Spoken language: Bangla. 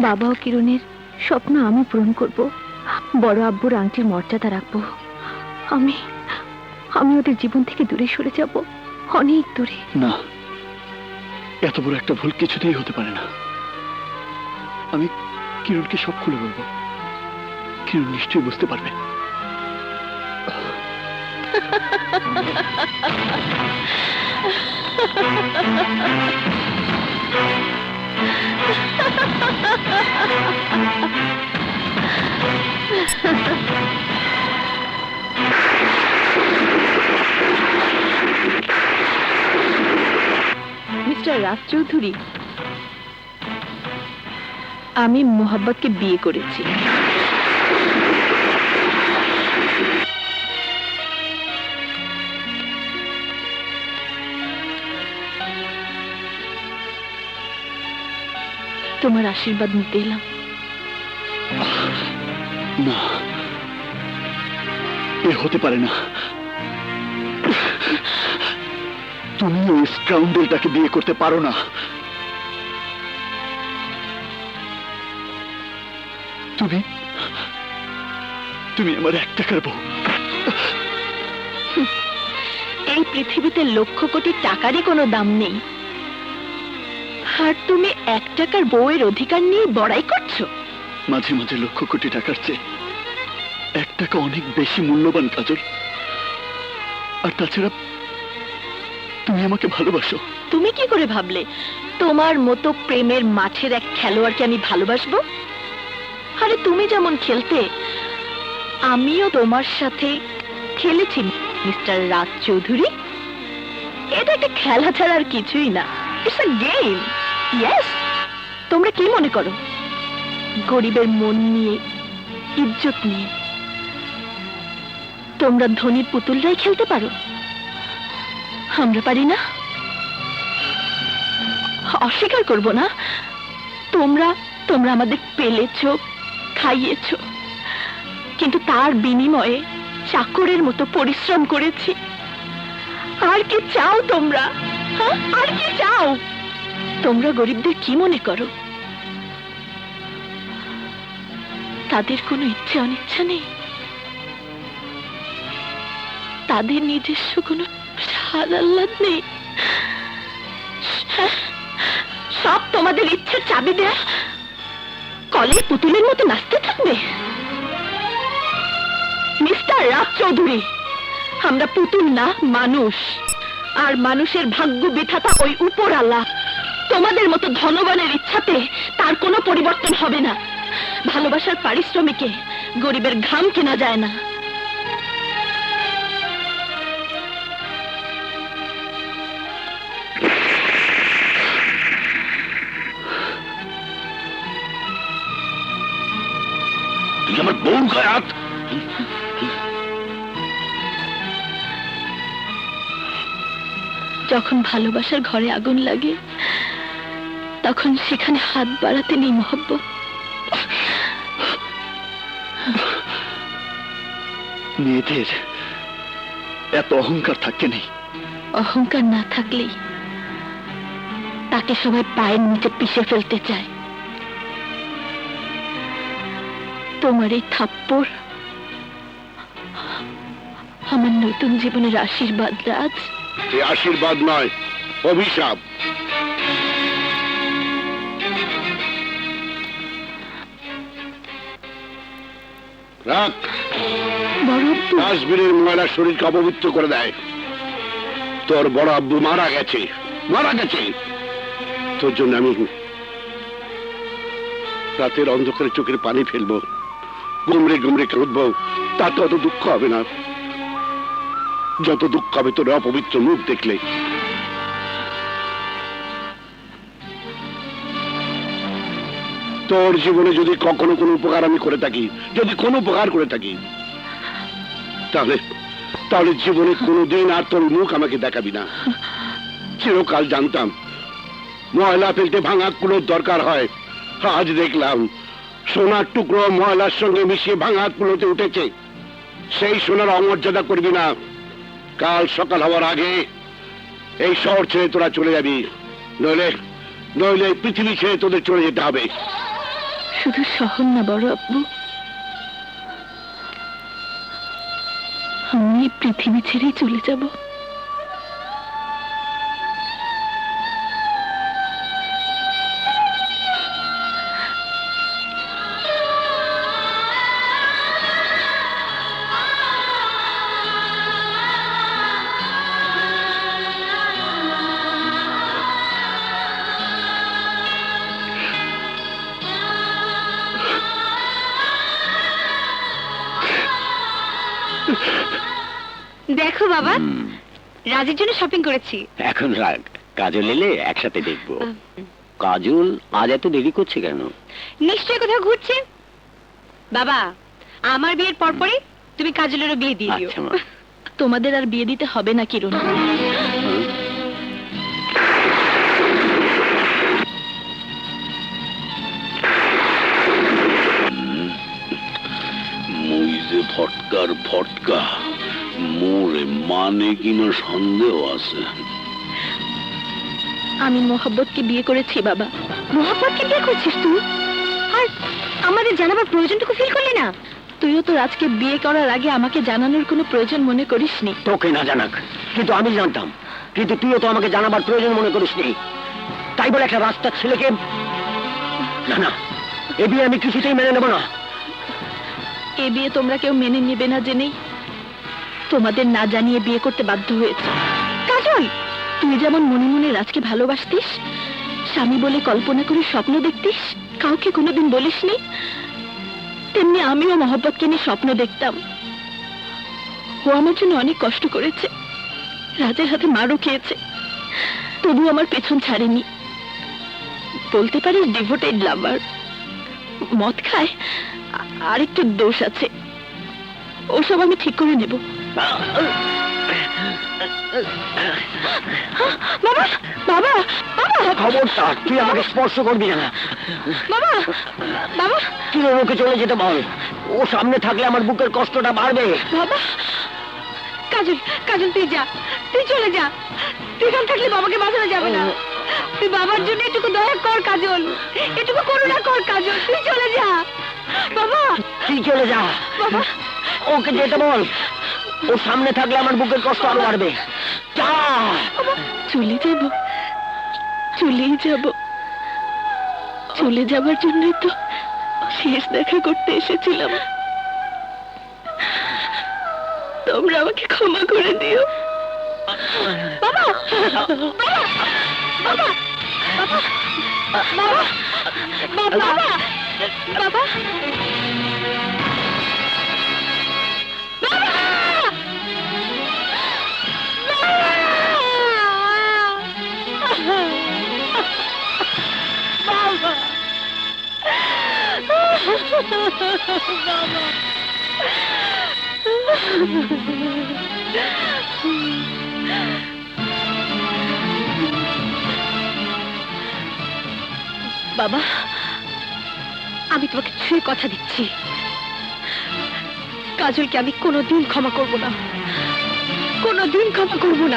বাবা ও কিরণের স্বপ্ন আমি পূরণ করব। বড় আব্বুর আংটির মর্যাদা রাখব। আমি আমি ওদের জীবন থেকে দূরে সরে যাব। অনেক দূরে। না এত বড় একটা ভুল কিছুতেই হতে পারে না। আমি কিরণকে সব খুলে বলব। কিরণ নিশ্চয়ই বুঝতে পারবে। মিস্টার রাজ চৌধুরী আমি মোহাব্বতকে বিয়ে করেছি। তোমার আশীর্বাদ নিতে এলাম। না এ হতে পারে না। তুমি ওই স্কাউন্ডেলটাকে বিয়ে করতে পারো না। তুমি তুমি আমার এক টাকার বউ। এই পৃথিবীতে লক্ষ কোটি টাকারই কোনো দাম নেই। আর তুমি এক টাকার বউয়ের অধিকার নিয়ে বড়াই করছ? মাঝে মাঝে লক্ষ কোটি টাকার চেয়ে এক টাকা অনেক বেশি মূল্যবান কাজল। আর তাছাড়া তুমি আমাকে ভালোবাসো। তুমি কি করে ভাবলে? তোমার মতো প্রেমের মাঠের এক খেলোয়াড়কে আমি ভালোবাসবো? আরে তুমি যেমন খেলতে আমিও তোমার সাথে খেলেছি মিস্টার রাজ চৌধুরী। এটা একটা খেলা ছাড়া আর কিছুই না। ইটস আ গেম তোমরা কি মনে করো? গরিবের মন নিয়ে, ইজ্জত নিয়ে। তোমরা ধনীর পুতুলরাই খেলতে পারো। আমরা পারি না। অস্বীকার করব না। তোমরা তোমরা আমাদের পেলেছ, খাইয়েছ। কিন্তু তার বিনিময়ে চাকরের মতো পরিশ্রম করেছি। আর কি চাও তোমরা? হ্যাঁ? আর কি চাও? তোমরা গরিবদের কি মনে করো? তাদের কোনো ইচ্ছে অনিচ্ছা নেই। তাদের নিজস্ব কোনো নেই। সব তোমাদের ইচ্ছের চাবি দেয়া কলের পুতুলের মতো নাচতে থাকবে। মিস্টার রাজ চৌধুরী, আমরা পুতুল না, মানুষ। আর মানুষের ভাগ্য বিধাতা ওই উপরালা। তোমাদের মতো ধনবানের ইচ্ছাতে তার কোনো পরিবর্তন হবে না। ভালোবাসার পারিশ্রমিকে গরিবের ঘাম কেনা যায় না। তুই আমার বউ গায়ে হাত যখন ভালোবাসার ঘরে আগুন লাগে তখন সেখানে হাত বাড়াতে নেই মহব্বত। মেয়েদের এত অহংকার থাকতে নেই। অহংকার না থাকলেই তাকে সবাই পায়ের নিচে পিষে ফেলতে চায়। তোমার এই থাপ্পড় আমার নতুন জীবনের আশীর্বাদ রাজ আশীর্বাদ নয় অভিশাপ। রাখ কাশ্মীরের ময়লা শরীরকে অপবিত্র করে দেয়। তোর বড় আব্বু মারা গেছে। মারা গেছে। তোর জন্য আমি রাতের অন্ধকারে চোখের পানি ফেলব গুমড়ে গুমড়ে কাঁদবো। তাতে অত দুঃখ হবে না। যত দুঃখ হবে তোর অপবিত্র মুখ দেখলে। তোর জীবনে যদি কখনো কোনো উপকার আমি করে থাকি, যদি কোনো উপকার করে থাকি, তাহলে তাহলে জীবনে কোনোদিন আর তোর মুখ আমাকে দেখাবি না। চিরকাল জানতাম, ময়লা ফেলতে ভাঙা কুলোর দরকার হয়। আজ দেখলাম, সোনার টুকরো ময়লার সঙ্গে মিশিয়ে ভাঙা কুলোতে উঠেছে। সেই সোনার অমর্যাদা করবি না। কাল সকাল হওয়ার আগে এই শহর ছেড়ে তোরা চলে যাবি। নইলে নইলে পৃথিবী ছেড়ে তোদের চলে যেতে হবে। শুধু শহর না বড় আব্বু। আমি পৃথিবী ছেড়েই চলে যাব। দেখো বাবা রাজের জন্য শপিং করেছি। এখন রাগ কাজল এলে একসাথে দেখব। কাজল আজ এত দেরি করছে কেন? নিশ্চয়ই কোথাও ঘুরছে। বাবা আমার বিয়ের পরপরই তুমি কাজলেরও বিয়ে দিয়ে দিও। আচ্ছা তোমাদের আর বিয়ে দিতে হবে না কিরণ। মানে কিনা সন্দেহ আছে। আমি মোহাব্বতকে বিয়ে করেছি বাবা। মোহাব্বতকে বিয়ে করছিস তুই? আর আমাদের জানাবার প্রয়োজনটুকু ফিল করলি না? তুইও তো রাজকে বিয়ে করার আগে আমাকে জানানোর কোনো প্রয়োজন মনে করিসনি। তোকে না জানাক কিন্তু আমি জানতাম। কিন্তু তুইও তো আমাকে জানাবার প্রয়োজন মনে করিস নি তাই বলে একটা রাস্তার ছেলেকে না না এ বিয়ে আমি কিছুতেই মেনে নেব না। এ বিয়ে তোমরা কেউ মেনে নেবে না জেনেই তোমাদের না জানিয়ে বিয়ে করতে বাধ্য হয়েছে। কাজল, তুই যেমন মনে মনে রাজকে ভালোবাসতিস, স্বামী বলে কল্পনা করে স্বপ্ন দেখতিস, কাউকে কোনোদিন বলিসনি, তেমনি আমিও মহব্বতকে নিয়ে স্বপ্ন দেখতাম। ও আমার জন্য অনেক কষ্ট করেছে, রাজের হাতে মারও খেয়েছে, তবু আমার পেছন ছাড়েনি। বলতে পারিস ডিভোটেড লাভার মদ খায়, আ- আর একটু দোষ আছে, ওসব আমি ঠিক করে নেব। বাবা বাবা বাবা। খবরদার তুই আমাকে স্পর্শ করবি না। বাবা বাবা। তুই ওকে চলে যেতে বল। ও সামনে থাকলে আমার বুকের কষ্টটা বাড়বে। বাবা কাজল কাজল তুই যা তুই চলে যা। তুই এখান থাকলে বাবাকে বাঁচানো যাবে না। তুই বাবার জন্য এটুকু দয়া কর কাজল। এটুকু করুণা কর কাজল। তুই চলে যা। বাবা। তুই চলে যা। বাবা। ওকে যেতে বল। ও সামনে থাকলে আমার বুকের কষ্ট আরও বাড়বে। চলে যাব। চলেই যাব। চলে যাবার জন্যই তো শেষ দেখা করতে এসেছিলাম। তোমরা আমাকে ক্ষমা করে দিও। বাবা! বাবা! বাবা! বাবা! বাবা! বাবা! বাবা, আমি তোমাকে ছুঁয়ে কথা দিচ্ছি। কাজলকে আমি কোনোদিন ক্ষমা করব না। কোনোদিন ক্ষমা করব না।